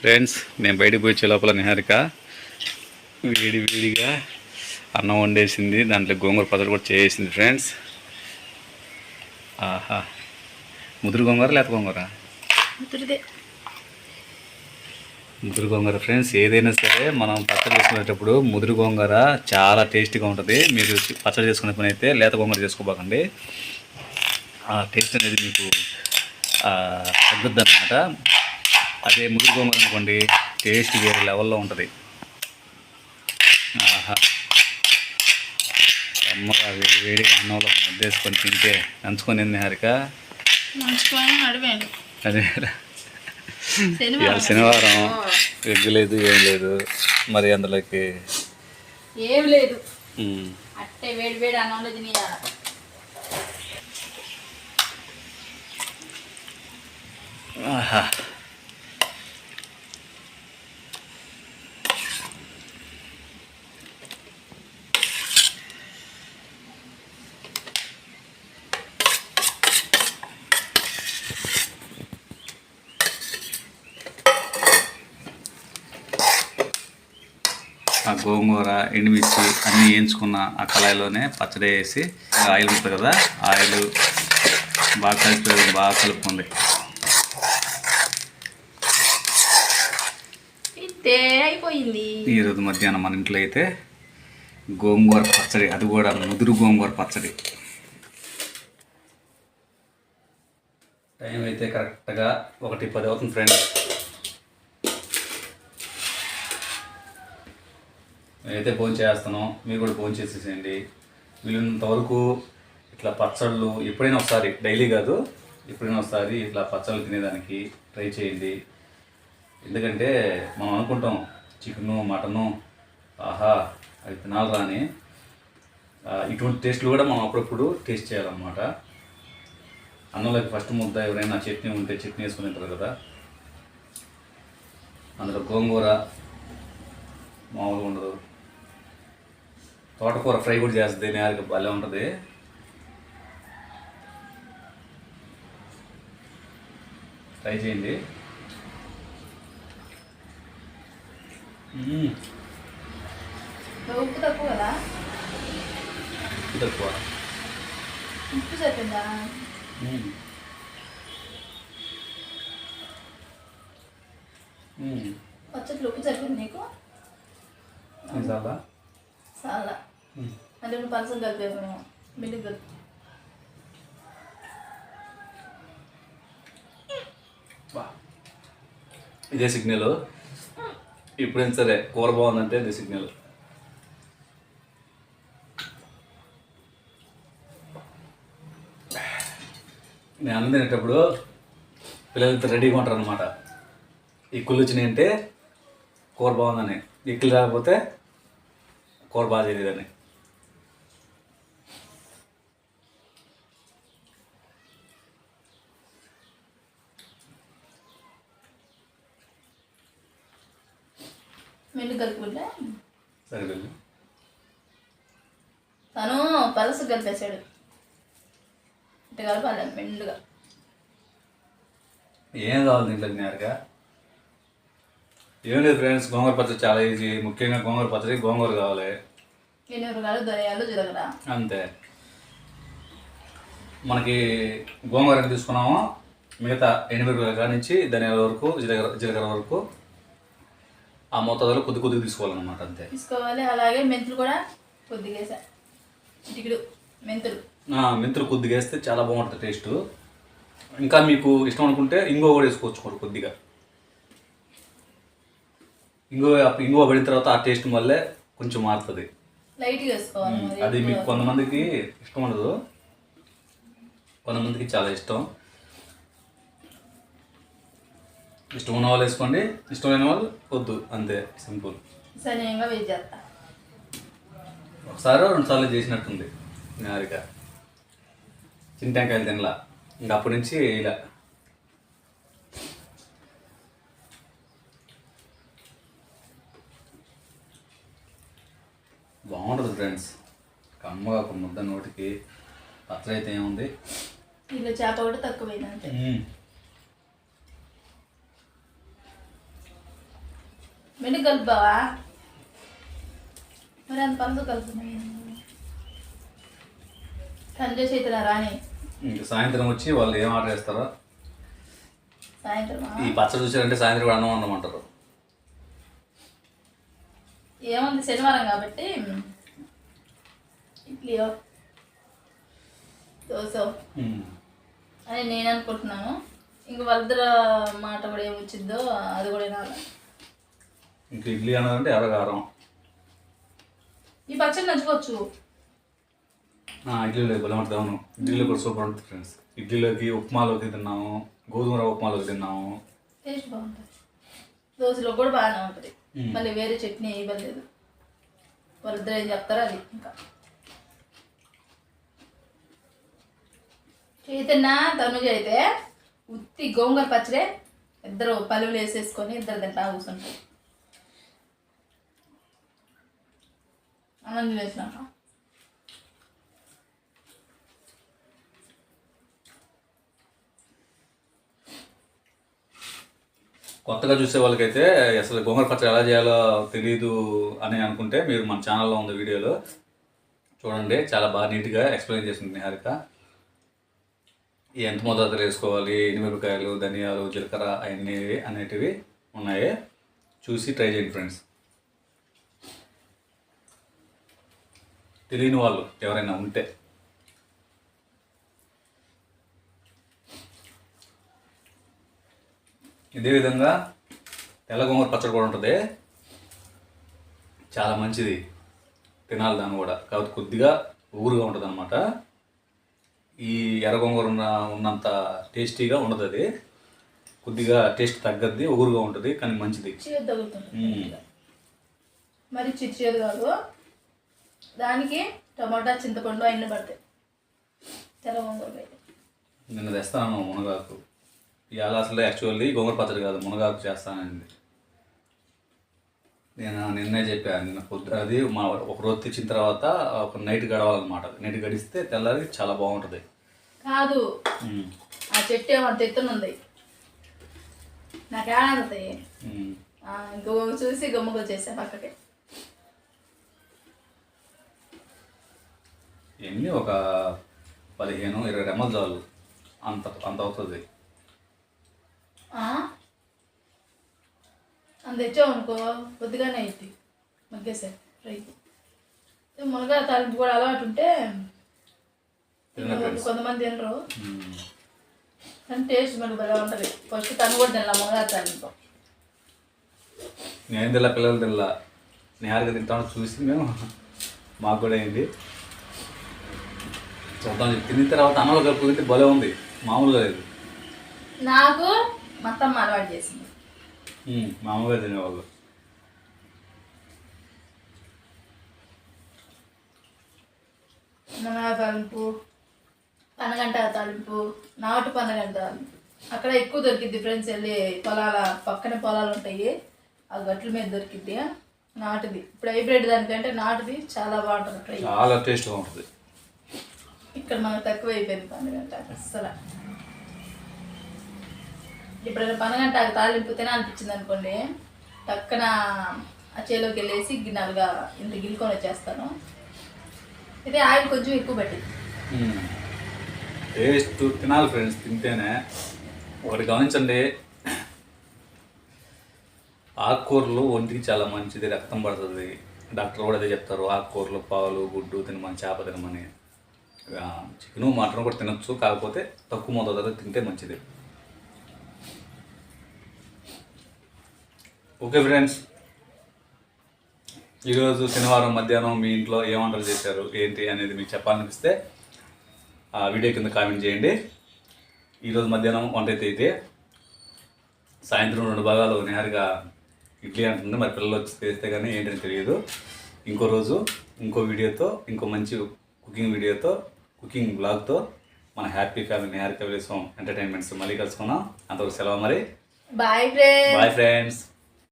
Friends మేము బయటికి పోయే లోపల నిహారిక వేడి వేడిగా అన్నం వండేసింది దాంట్లో గోంగూర పచ్చడి కూడా చేసింది ఫ్రెండ్స్ ఆహా. ముదురు గోంగూర లేత గోంగూర? ముదురు గోంగూర ఫ్రెండ్స్ ఏదైనా సరే మనం పచ్చడి చేసుకునేటప్పుడు ముదురు గోంగూర చాలా టేస్టీగా ఉంటుంది. మీరు పచ్చడి చేసుకునే పని అయితే లేత గోంగూర చేసుకోబాకండి. ఆ టేస్ట్ అనేది మీకు తగ్గుద్ది అనమాట అదే ముదురు గోంగూర అనుకోండి టేస్ట్ వేరే లెవెల్లో ఉంటుంది. ఆహా. అమ్మగా వేడి వేడిగా అన్నంలో ముద్దేసుకొని తింటే నంచుకొని తింది హారిక అదే ఇవాళ శనివారం. ఎగ్ లేదు ఏం లేదు. మరి అందులోకి? ఏం లేదు. ఉమ్, అట్టే వేడి వేడి అన్నంలో తినేయాల. ఆహా. ఆ గోంగూర ఎండుమిర్చి అన్నీ వేయించుకున్న ఆ కళాయిలోనే పచ్చడి వేసి ఆయిల్ ఉంటుంది కదా ఆయిల్ బాగా కలిపి బాగా కలుపుకుంది ఇంతే అయిపోయింది. ఈరోజు మధ్యాహ్నం మన ఇంట్లో అయితే గోంగూర పచ్చడి అది కూడా ముదురు గోంగూర పచ్చడి. టైం అయితే కరెక్ట్గా ఒకటి పది అవుతుంది ఫ్రెండ్స్. నేనైతే ఫోన్ చేస్తాను మీరు కూడా ఫోన్ చేసేసేయండి. వీళ్ళంత వరకు ఇట్లా పచ్చళ్ళు ఎప్పుడైనా ఒకసారి డైలీ కాదు ఎప్పుడైనా ఒకసారి ఇట్లా పచ్చళ్ళు తినేదానికి ట్రై చేయండి. ఎందుకంటే మనం అనుకుంటాం చికెను మటను ఆహా అవి తినాలరా అని ఇటువంటి టేస్ట్లు కూడా మనం అప్పుడప్పుడు టేస్ట్ చేయాలన్నమాట. అన్నంలోకి ఫస్ట్ ముద్ద ఎవరైనా చట్నీ ఉంటే చట్నీ వేసుకుని తింటారు కదా. అందులో గోంగూర మామూలుగా ఉండదు. తోటకూర ఫ్రై కూడా చేస్తుంది నేరుగా భలే ఉంటుంది ట్రై చేయండి. ఉప్పు తక్కువ కదా ఇది తక్కువ ఉప్పు. మ్మ్. పచ్చట్లు ఉప్పు సరిపోయింది నీకు చాలా చాలా. అంటే నువ్వు పంచం కలిపేసాము మిల్లి కలిపి. ఇదే సిగ్నల్. ఇప్పుడైనా సరే కూర బాగుందంటే ఇదే సిగ్నల్. నేను అన్నం తినేటప్పుడు పిల్లలతో రెడీగా ఉంటారు అనమాట ఇక్కులు వచ్చినాయంటే కూర బాగుందని. ఇక్కులు రాకపోతే కూర బాగా చేయలేదని. మిల్లి కలుపుకుంటే? తను పలస కలిపేశాడు. ఇట్ట కలపాలి మెండుగా ఏం కావాలి దీంట్లో నేరుగా ఏం లేదు ఫ్రెండ్స్ గోంగూర పచ్చడి చాలా ఈజీ ముఖ్యంగా గోంగూర పచ్చడి గోంగూర కావాలి. ఎనిమిరకాయలు ధనియాలు జీలకర్ర. అంతే. మనకి గోంగూర ఎంత తీసుకున్నామో మిగతా ఎనిమిది కాడి నుంచి ధనియాల వరకు జీలకర్ర జీలకర్ర వరకు ఆ మోతాదులో కొద్ది కొద్దిగా తీసుకోవాలన్నమాట అంతే. తీసుకోవాలి. అలాగే మెంతులు కూడా కొద్దిగా వేసా. మెంతులు. కొద్దిగా వేస్తే చాలా బాగుంటుంది టేస్ట్. ఇంకా మీకు ఇష్టం అనుకుంటే ఇంగో కూడా వేసుకోవచ్చు కొద్ది- కొద్దిగా. ఇంగో ఇంగో పడిన తర్వాత ఆ టేస్ట్ వల్లే కొంచెం మారుతుంది. లైట్గా వేసుకోవాలి మరి అది మీకు కొంతమందికి ఇష్టం ఉండదు. కొంతమందికి చాలా ఇష్టం. ఇష్టం ఉన్న వాళ్ళు వేసుకోండి. ఇష్టం లేని వాళ్ళు వద్దు అంతే సింపుల్. సరిగా వెయిట్ చేస్తా. ఒకసారి రెండు సార్లు చేసినట్టుంది నారిక. చింతకాయలు తినలా. ఇంకా అప్పటి నుంచి ఇలా. బాగుంటుంది ఫ్రెండ్స్ కమ్మగా ఒక ముద్ద నోటికి పచ్చడి అయితే ఏముంది? ఇలా చేప కూడా తక్కువైంది అంతే. మెండు కలుపుతావా మరి అంత పలుసు కలుపు కంజేసి అవుతున్నా రాని ఇంక సాయంత్రం వచ్చి వాళ్ళు ఏం ఆర్డర్ చేస్తారో సాయంత్రం ఈ పచ్చడి చూసారంటే సాయంత్రం కూడా అన్నం అన్నమంటారు ఏముంది శనివారం కాబట్టి ఇడ్లీయో దోశ అని నేను అనుకుంటున్నాను. ఇంక వాళ్ళిద్దరు మాట కూడా ఏమి వచ్చిందో అది కూడా వినాలి. ఇంక ఇడ్లీ అన్నదంటే ఎర్రగారం. ఈ పచ్చడి నంచుకోవచ్చు. ఆ, ఇడ్లీలో బలమంటుంది అవును. ఇడ్లీలో కూడా సూపర్ ఉంటుంది ఫ్రెండ్స్. ఇడ్లీలోకి ఉప్మాలోకి తిన్నాము గోధుమ రవ్వ ఉప్మాలోకి తిన్నాము. టేస్ట్ బాగుంటుంది. దోశలో కూడా బాగానే ఉంటుంది. మళ్ళీ వేరే చట్నీ ఇవ్వలేదు వాళ్ళిద్దరు ఏం చెప్తారో అది ఇంకా. చైతన్య తనుజ అయితే ఉత్తి గోంగూర పచ్చడే ఇద్దరు పలువులు వేసేసుకొని ఇద్దరు తింటా కూర్చుంటారు. అన్నం వేసినాక. కొత్తగా చూసే వాళ్ళకైతే అసలు గోంగూర పచ్చడి ఎలా చేయాలో తెలియదు అని అనుకుంటే మీరు మన ఛానల్లో ఉంది వీడియోలో చూడండి. చాలా బాగా నీట్గా ఎక్స్ప్లెయిన్ చేసింది నిహారిక. ఎంత మోతాదులో వేసుకోవాలి ఎనిమిరపకాయలు ధనియాలు జీలకర్ర అవన్నీ అనేటివి ఉన్నాయి. చూసి ట్రై చేయండి ఫ్రెండ్స్ తెలియని వాళ్ళు ఎవరైనా ఉంటే. ఇదే విధంగా తెల్ల గోంగూర పచ్చడి కూడా ఉంటుంది. చాలా మంచిది. తినాలి దాన్ని కూడా. కాబట్టి కొద్దిగా ఊరుగా ఉంటుంది అనమాట ఈ ఎర్ర గోంగూర ఉన్న ఉన్నంత టేస్టీగా ఉండదు అది. కొద్దిగా టేస్ట్ తగ్గద్ది ఊరుగా ఉంటుంది కానీ మంచిది. మరి చిచ్చేది కాదు. దానికి టమాటా చింతపండు అన్నీ పడతాయి. తెల్ల అయితే. నిన్న తెస్తాను మునగాకు. ఇవాళ అసలు యాక్చువల్లీ గోంగూర పచ్చడి కాదు మునగాకు చేస్తానండి నేను నిన్నే చెప్పాను నిన్న పొద్దు అది మా ఒక రోజు తెచ్చిన తర్వాత ఒక నైట్ గడవాలన్నమాట నైట్ గడిస్తే తెల్లారి చాలా బాగుంటుంది. కాదు. ఆ చెట్టు ఏమంత ఎత్తునుంది నాకు ఉమ్. ఇంకో చూసి గమ్ముకు వచ్చేసా పక్కకి. ఎన్ని ఒక పదిహేను ఇరవై రెమ్మలు చాలు. అంత అంత అవుతుంది. ఆ? అంత తెచ్చావు అనుకో కొద్దిగానే అయింది మగ్గేసా ఫ్రై మునగా తాలింపు కూడా అలవాటు ఉంటే కొంతమంది తినరు. కానీ టేస్ట్ మనకు బాగా ఉంటుంది. ఫస్ట్ తను కూడా తినాలి మునగా తాలింపు. నేను తిల్ల పిల్లలు తిల్ల నేహారిగా తింటాను చూసి మేము. మాకు కూడా అయింది. చూద్దాం. తిన్న తర్వాత అన్నంలో కలుపు తింటే భలే ఉంది. మామూలుగా లేదు. నాకు మొత్తం అలవాటు చేసింది. మామూలుగా తినేవాళ్ళు. మునగా తాలింపు పనగంట తాలింపు నాటు పనగంట. తాలింపు అక్కడ ఎక్కువ దొరికిద్ది ఫ్రెండ్స్ వెళ్ళి పొలాల పక్కన పొలాలు ఉంటాయి. ఆ గట్ల మీద దొరికిద్ది. నాటుది. ఇప్పుడు హైబ్రిడ్ దానికంటే నాటుది చాలా బాగుంటుంది. చాలా టేస్ట్గా ఉంటుంది. ఇక్కడ మనకు తక్కువ అయిపోయింది పనగంట అస్సలు. ఎప్పుడైనా పనగంట ఆ తాలింపు తినాలనిపించింది అనుకోండి పక్కన ఆ చేలోకి వెళ్ళేసి గిన్నెలుగా ఇంత గిల్లుకొని వచ్చేస్తాను. అయితే ఆయిల్ కొంచెం ఎక్కువ పట్టింది టేస్ట్ తినాలి ఫ్రెండ్స్ తింటేనే. ఒకటి గమనించండి ఆకుకూరలు ఒంటికి చాలా మంచిది రక్తం పడుతుంది. డాక్టర్ కూడా అదే చెప్తారు ఆకుకూరలు పాలు గుడ్డు తినమని చేప తినమని. చికెను మటన్ కూడా తినచ్చు కాకపోతే తక్కువ మోతాదులో తింటే మంచిది. ఓకే ఫ్రెండ్స్ ఈరోజు శనివారం మధ్యాహ్నం మీ ఇంట్లో ఏ వంటలు చేశారు ఏంటి అనేది మీకు చెప్పాలనిపిస్తే ఆ వీడియో కింద కామెంట్ చేయండి. ఈరోజు మధ్యాహ్నం వంట అయితే అయితే సాయంత్రం రెండు భాగాలు నేరుగా ఇడ్లీ అంటుంది మరి పిల్లలు వచ్చి చేస్తే కానీ ఏంటని తెలియదు. ఇంకో రోజు ఇంకో వీడియోతో ఇంకో మంచి కుకింగ్ వీడియోతో కుకింగ్ బ్లాగ్తో మన happy family Neharika Vilasam entertainments మళ్ళీ కలుసుకుందాం. అంతవరకు సెలవు మరి. Bye friends. Bye friends.